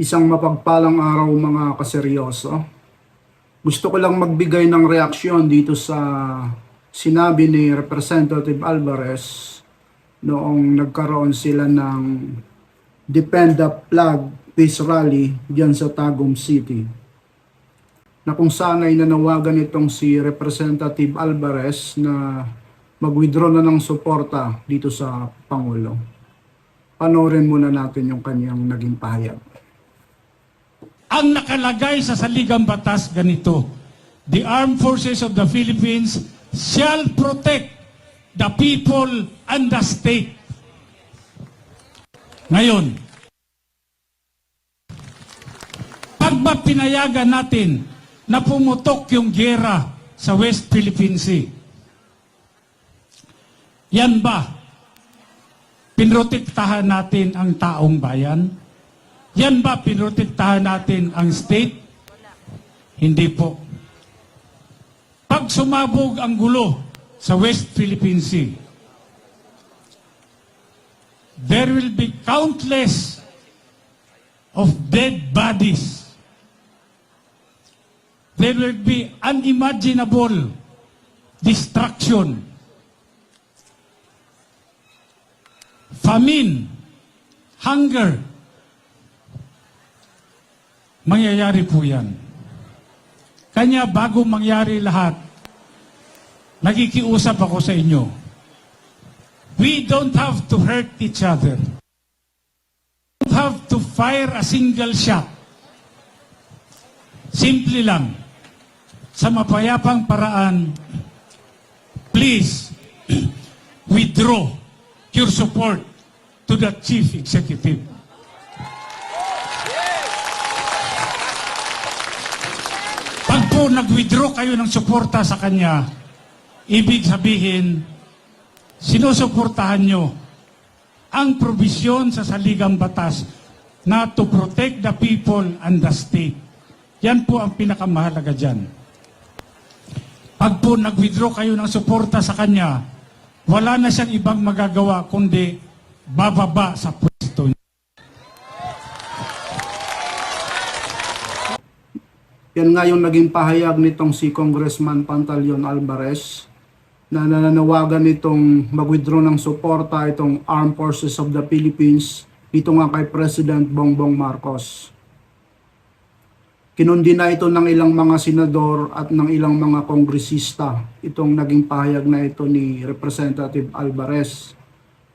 Isang mapagpalang araw mga kaseryoso. Gusto ko lang magbigay ng reaksyon dito sa sinabi ni Representative Alvarez noong nagkaroon sila ng Defend the Flag Peace Rally diyan sa Tagum City. Na kung saan ay nanawagan itong si Representative Alvarez na mag-withdraw na ng suporta dito sa Pangulo. Panoorin muna natin yung kanyang naging pahayag. Ang nakalagay sa saligang batas ganito, The Armed Forces of the Philippines shall protect the people and the state. Ngayon, pag ba pinayagan natin na pumutok yung gera sa West Philippine Sea, yan ba pinrotektahan natin ang taong bayan? Yan ba pinrotektahan natin ang state? Hindi po. Pag sumabog ang gulo sa West Philippine Sea, there will be countless of dead bodies. There will be unimaginable destruction. Famine, hunger, mangyayari po yan. Kanya bago mangyari lahat, nakikiusap ako sa inyo. We don't have to hurt each other. We don't have to fire a single shot. Simple lang. Sa mapayapang paraan, please withdraw your support to the chief executive. Po nag-withdraw kayo ng suporta sa kanya, ibig sabihin, sinusuportahan nyo ang probisyon sa saligang batas na to protect the people and the state. Yan po ang pinakamahalaga dyan. Pag po nag-withdraw kayo ng suporta sa kanya, wala na siyang ibang magagawa kundi bababa sa Yan nga yung naging pahayag nitong si Congressman Pantaleon Alvarez na nananawagan nitong mag-withdraw ng suporta itong Armed Forces of the Philippines dito nga kay President Bongbong Marcos. Kinundi na ito ng ilang mga senador at ng ilang mga kongresista itong naging pahayag na ito ni Representative Alvarez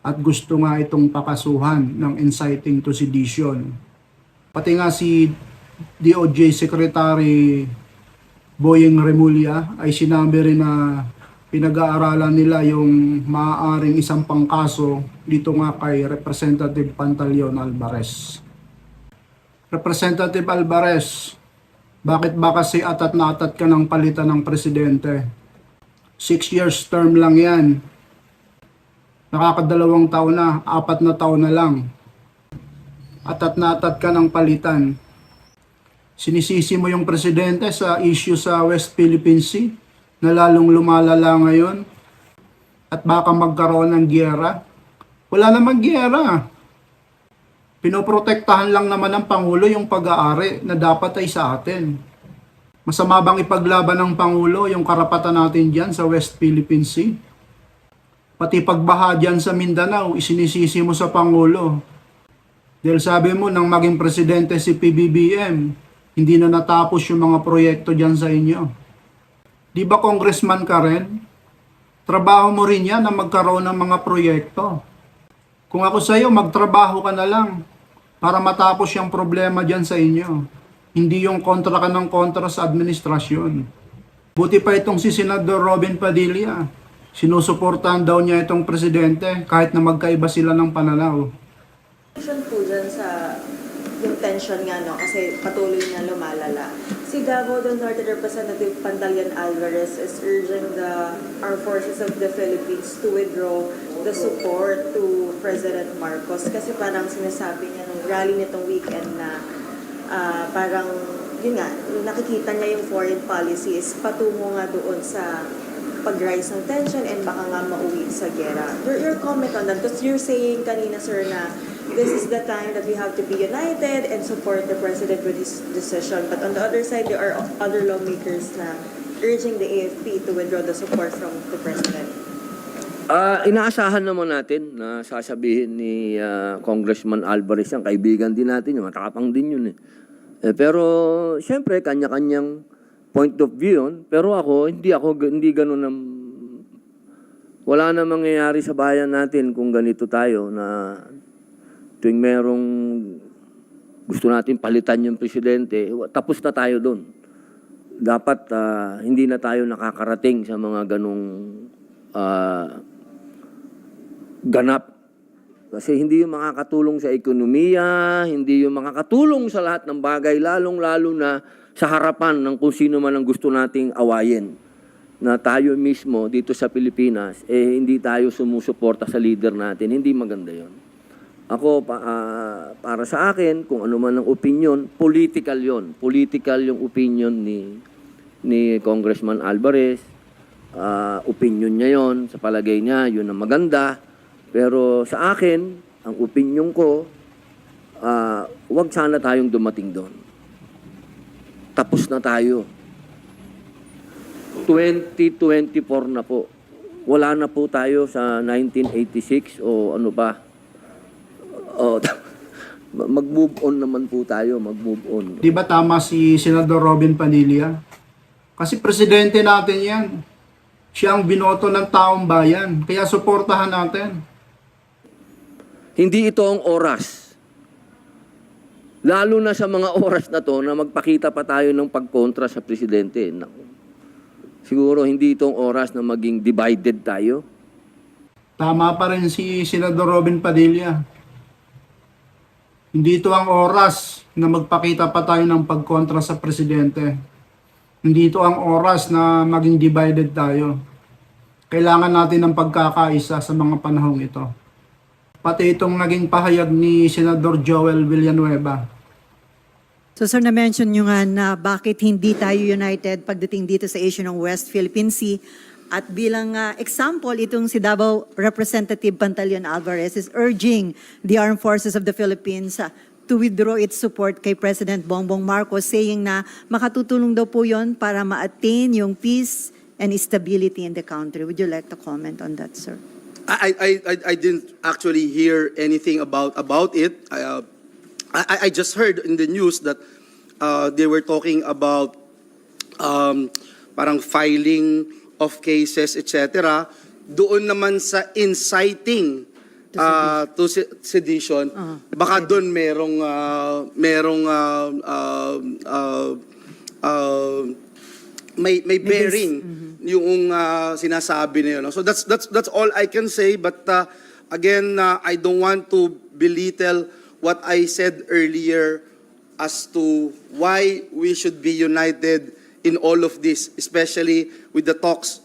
at gusto nga itong pakasuhan ng inciting to sedition. Pati nga si DOJ Secretary Boyeng Remulla ay sinabi rin na pinag-aaralan nila yung maaaring isang pangkaso dito nga kay Representative Pantaleon Alvarez. Representative Alvarez, bakit ba kasi atat na atat ka ng palitan ng presidente? Six years term lang yan. Nakakadalawang taon na, apat na taon na lang. Atat na atat ka ng palitan. Sinisisi mo yung presidente sa issue sa West Philippine Sea na lalong lumalala ngayon at baka magkaroon ng giyera. Wala namang giyera. Pinoprotektahan lang naman ng Pangulo yung pag-aari na dapat ay sa atin. Masama bang ipaglaban ng Pangulo yung karapatan natin dyan sa West Philippine Sea? Pati pagbaha dyan sa Mindanao, isinisisi mo sa Pangulo. Dahil sabi mo, nang maging presidente si PBBM, hindi na natapos yung mga proyekto dyan sa inyo. Di ba congressman ka rin? Trabaho mo rin yan na magkaroon ng mga proyekto. Kung ako sa'yo, magtrabaho ka na lang para matapos yung problema dyan sa inyo. Hindi yung kontra ka ng kontra sa administrasyon. Buti pa itong si Senador Robin Padilla. Sinusuportahan daw niya itong presidente kahit na magkaiba sila ng pananaw. Tension po dyan sa yung tension nga, no? Kasi patuloy na lumalala. Si Davao del Norte Representative Pantaleon Alvarez is urging the Armed Forces of the Philippines to withdraw the support to President Marcos. Kasi parang sinasabi niya nung rally nitong weekend na ah, parang, yun nga, nakikita niya yung foreign policy is patungo nga doon sa pag-rise ng tension and baka nga mauwi sa gera. Your, your comment on that, because you're saying kanina, sir, na this is the time that we have to be united and support the president with his decision. But on the other side, there are other lawmakers na urging the AFP to withdraw the support from the president. Ah, inaasahan naman natin na sasabihin ni ah, Congressman Alvarez yan, kaibigan din natin yun, matakapang din yun eh. Eh, pero siyempre kanya-kanyang point of view yun. Pero ako hindi ako hindi ganoon ng wala na mangyayari sa bayan natin kung ganito tayo na tuwing merong gusto natin palitan yung presidente, tapos na tayo doon. Dapat ah, hindi na tayo nakakarating sa mga ganong ah, ganap. Kasi hindi yung makakatulong sa ekonomiya, hindi yung makakatulong sa lahat ng bagay, lalong-lalo na sa harapan ng kung sino man ang gusto nating awayin. Na tayo mismo dito sa Pilipinas, eh hindi tayo sumusuporta sa leader natin. Hindi maganda yon. Ako, pa, ah, para sa akin, kung ano man ang opinion, political yon. Political yung opinion ni, ni Congressman Alvarez. Ah, opinion niya yon. Sa palagay niya, yun ang maganda. Pero sa akin, ang opinion ko, ah, wag sana tayong dumating doon. Tapos na tayo. 2024 na po. Wala na po tayo sa 1986 o ano ba. O, mag-move on naman po tayo, mag-move on. Di ba tama si Senador Robin Padilla? Kasi presidente natin yan. Siya ang binoto ng taong bayan. Kaya suportahan natin. Hindi ito ang oras. Lalo na sa mga oras na to na magpakita pa tayo ng pagkontra sa presidente. Siguro hindi itong oras na maging divided tayo. Tama pa rin si Senador Robin Padilla. Hindi ito ang oras na magpakita pa tayo ng pagkontra sa presidente. Hindi ito ang oras na maging divided tayo. Kailangan natin ng pagkakaisa sa mga panahong ito. Pati itong naging pahayag ni Senador Joel Villanueva. So sir, na-mention nyo nga na bakit hindi tayo united pagdating dito sa issue ng West Philippine Sea. At bilang ah, example, itong si Davao Representative Pantaleon Alvarez is urging the Armed Forces of the Philippines ah, to withdraw its support kay President Bongbong Marcos, saying na makatutulong daw po yon para ma-attain yung peace and stability in the country. Would you like to comment on that, sir? I, I, I, I didn't actually hear anything about, about it. I, uh, I, I just heard in the news that uh, they were talking about um, parang filing of cases, etc. Doon naman sa inciting uh, to se- sedition, baka doon merong uh, merong uh, uh, uh, uh, may may bearing yung uh, sinasabi na yun. So that's that's that's all I can say but uh, again uh, I don't want to belittle what I said earlier as to why we should be united in all of this especially with the talks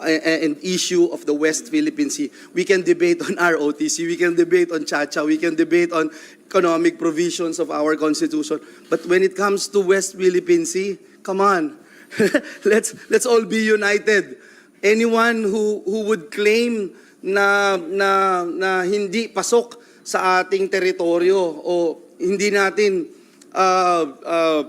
uh, and issue of the West Philippine Sea. We can debate on ROTC, we can debate on Chacha, we can debate on economic provisions of our constitution. But when it comes to West Philippine Sea, come on, let's let's all be united. Anyone who who would claim na na na hindi pasok sa ating teritoryo o hindi natin uh, uh,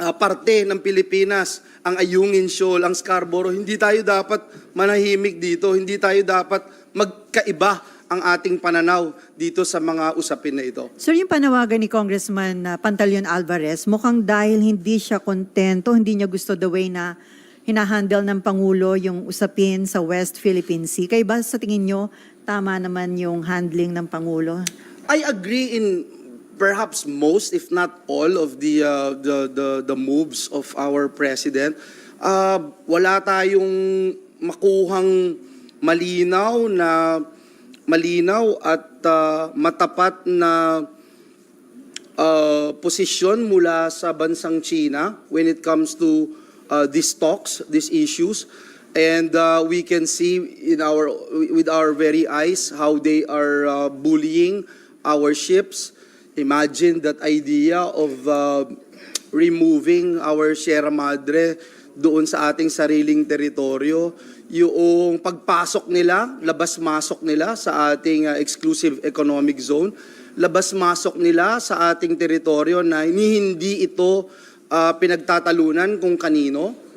uh, parte ng Pilipinas, ang Ayungin Shoal, ang Scarborough, hindi tayo dapat manahimik dito, hindi tayo dapat magkaiba ang ating pananaw dito sa mga usapin na ito. Sir, yung panawagan ni Congressman uh, Pantaleon Alvarez, mukhang dahil hindi siya kontento, hindi niya gusto the way na hinahandle ng Pangulo yung usapin sa West Philippine Sea. Kaya ba sa tingin nyo, tama naman yung handling ng Pangulo? I agree in perhaps most, if not all, of the uh, the, the the moves of our president. Uh, wala tayong makuhang malinaw na malinaw at uh, matapat na uh, posisyon mula sa bansang China when it comes to uh, these talks, these issues. And uh, we can see in our with our very eyes how they are uh, bullying our ships. Imagine that idea of uh, removing our Sierra Madre doon sa ating sariling teritoryo. Yung pagpasok nila, labas-masok nila sa ating uh, exclusive economic zone. labas-masok nila sa ating teritoryo na hindi ito ah, pinagtatalunan kung kanino.